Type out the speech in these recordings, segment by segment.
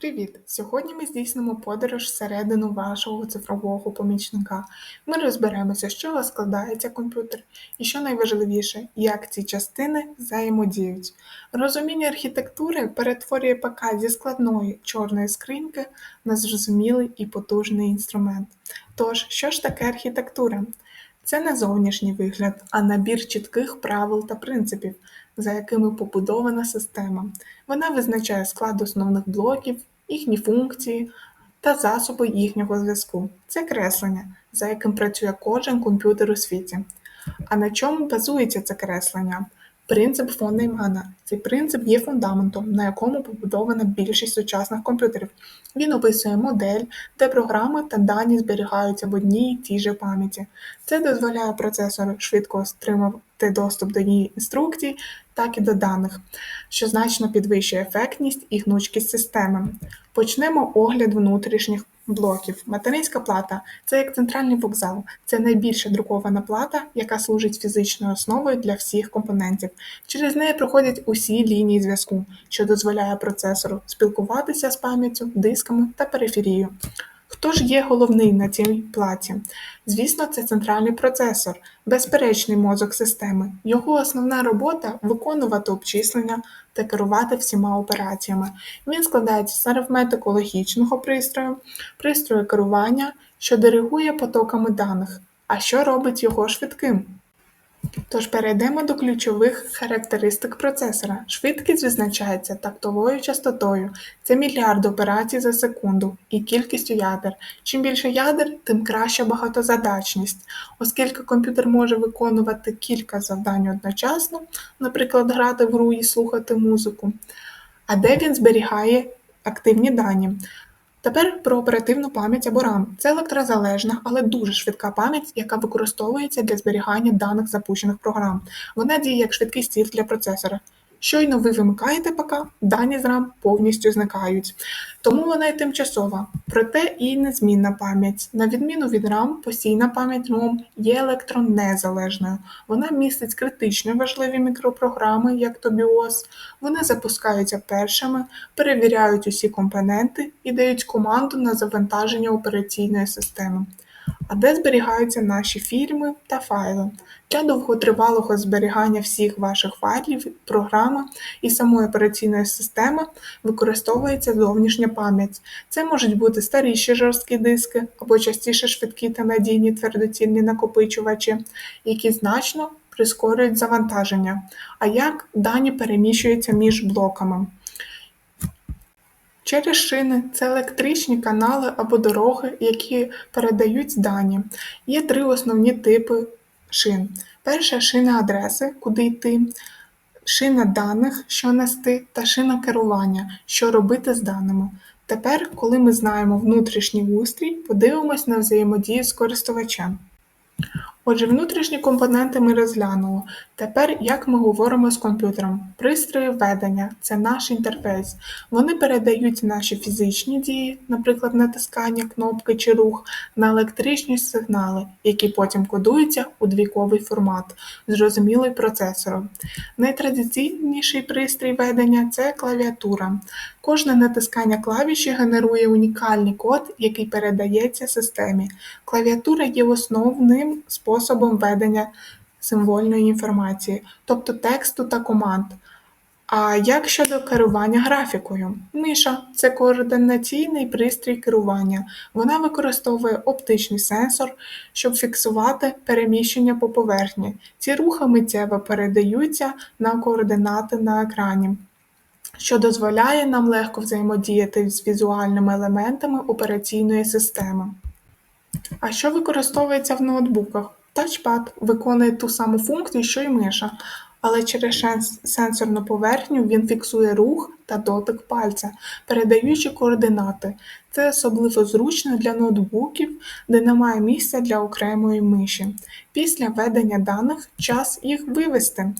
Привіт! Сьогодні ми здійснимо подорож всередину вашого цифрового помічника. Ми розберемося, з чого складається комп'ютер, і що найважливіше, як ці частини взаємодіють. Розуміння архітектури перетворює ПК зі складної чорної скриньки на зрозумілий і потужний інструмент. Тож, що ж таке архітектура? Це не зовнішній вигляд, а набір чітких правил та принципів, за якими побудована система. Вона визначає склад основних блоків, їхні функції та засоби їхнього зв'язку. Це креслення, за яким працює кожен комп'ютер у світі. А на чому базується це креслення? Принцип фон Неймана. Цей принцип є фундаментом, на якому побудована більшість сучасних комп'ютерів. Він описує модель, де програми та дані зберігаються в одній і тій же пам'яті. Це дозволяє процесору швидко отримати доступ до її інструкцій, так і до даних, що значно підвищує ефектність і гнучкість системи. Почнемо огляд внутрішніх блоків. Материнська плата це як центральний вокзал, це найбільша друкована плата, яка служить фізичною основою для всіх компонентів. Через неї проходять усі лінії зв'язку, що дозволяє процесору спілкуватися з пам'яттю, дисками та периферією. Хто ж є головний на цій платі? Звісно, це центральний процесор, безперечний мозок системи. Його основна робота виконувати обчислення та керувати всіма операціями. Він складається з арифметико логічного пристрою, пристрою керування, що диригує потоками даних. А що робить його швидким? Тож перейдемо до ключових характеристик процесора. Швидкість визначається тактовою частотою, це мільярд операцій за секунду, і кількістю ядер. Чим більше ядер, тим краща багатозадачність, оскільки комп'ютер може виконувати кілька завдань одночасно, наприклад, грати в гру і слухати музику. А де він зберігає активні дані? Тепер про оперативну пам'ять або RAM. Це електрозалежна, але дуже швидка пам'ять, яка використовується для зберігання даних запущених програм. Вона діє як швидкий стіл для процесора. Щойно ви вимикаєте ПК, дані з RAM повністю зникають. Тому вона й тимчасова, проте і незмінна пам'ять. На відміну від RAM, постійна пам'ять ROM є електронезалежною. Вона містить критично важливі мікропрограми, як то BIOS. Вони запускаються першими, перевіряють усі компоненти і дають команду на завантаження операційної системи. А де зберігаються наші фільми та файли? Для довготривалого зберігання всіх ваших файлів, програми і самої операційної системи використовується зовнішня пам'ять. Це можуть бути старіші жорсткі диски або частіше швидкі та надійні твердоцільні накопичувачі, які значно прискорюють завантаження. А як дані переміщуються між блоками? Через шини це електричні канали або дороги, які передають дані. Є три основні типи шин. Перша шина адреси, куди йти, шина даних, що нести, та шина керування, що робити з даними. Тепер, коли ми знаємо внутрішній устрій, подивимось на взаємодію з користувачем. Отже, внутрішні компоненти ми розглянули. Тепер, як ми говоримо з комп'ютером, пристрої ведення це наш інтерфейс. Вони передають наші фізичні дії, наприклад, натискання кнопки чи рух, на електричні сигнали, які потім кодуються у двійковий формат, зрозумілий процесором. Найтрадиційніший пристрій ведення це клавіатура. Кожне натискання клавіші генерує унікальний код, який передається системі. Клавіатура є основним способом ведення символьної інформації, тобто тексту та команд. А як щодо керування графікою? Миша це координаційний пристрій керування. Вона використовує оптичний сенсор, щоб фіксувати переміщення по поверхні. Ці рухи миттєво передаються на координати на екрані що дозволяє нам легко взаємодіяти з візуальними елементами операційної системи. А що використовується в ноутбуках? Тачпад виконує ту саму функцію, що й миша, але через сенсорну поверхню він фіксує рух та дотик пальця, передаючи координати. Це особливо зручно для ноутбуків, де немає місця для окремої миші. Після введення даних час їх вивести.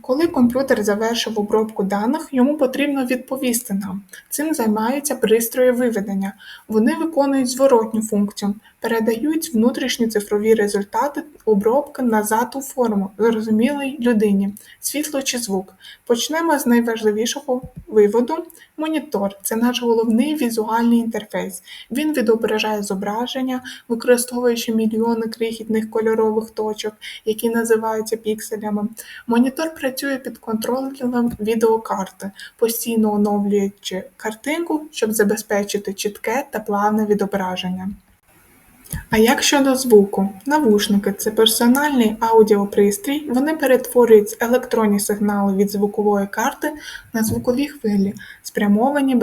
Коли комп'ютер завершив обробку даних, йому потрібно відповісти нам. Цим займаються пристрої виведення. Вони виконують зворотню функцію, передають внутрішні цифрові результати обробки назад у форму, зрозумілий людині, світло чи звук. Почнемо з найважливішого виводу. Монітор це наш головний візуальний інтерфейс. Він відображає зображення, використовуючи мільйони крихітних кольорових точок, які називаються пікселями. Монітор працює під контролем відеокарти, постійно оновлюючи картинку, щоб забезпечити чітке та плавне відображення. А як щодо звуку? Навушники це персональний аудіопристрій, вони перетворюють електронні сигнали від звукової карти на звукові хвилі, спрямовані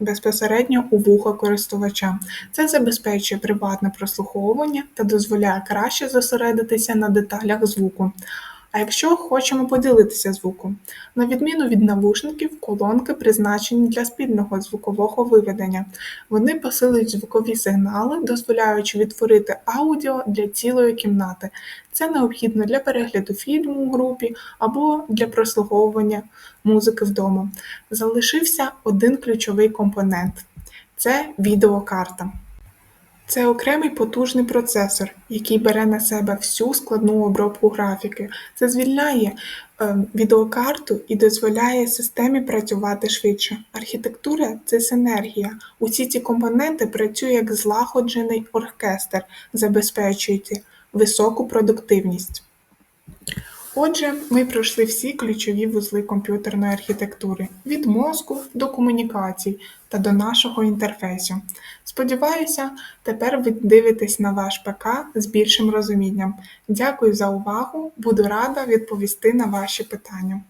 безпосередньо у вухо користувача. Це забезпечує приватне прослуховування та дозволяє краще зосередитися на деталях звуку. А якщо хочемо поділитися звуком, на відміну від навушників, колонки призначені для спільного звукового виведення. Вони посилюють звукові сигнали, дозволяючи відтворити аудіо для цілої кімнати. Це необхідно для перегляду фільму у групі або для прослуховування музики вдома. Залишився один ключовий компонент це відеокарта. Це окремий потужний процесор, який бере на себе всю складну обробку графіки. Це звільняє е, відеокарту і дозволяє системі працювати швидше. Архітектура це синергія. Усі ці компоненти працюють як злагоджений оркестр, забезпечуючи високу продуктивність. Отже, ми пройшли всі ключові вузли комп'ютерної архітектури від мозку до комунікацій та до нашого інтерфейсу. Сподіваюся, тепер ви дивитесь на ваш ПК з більшим розумінням. Дякую за увагу, буду рада відповісти на ваші питання.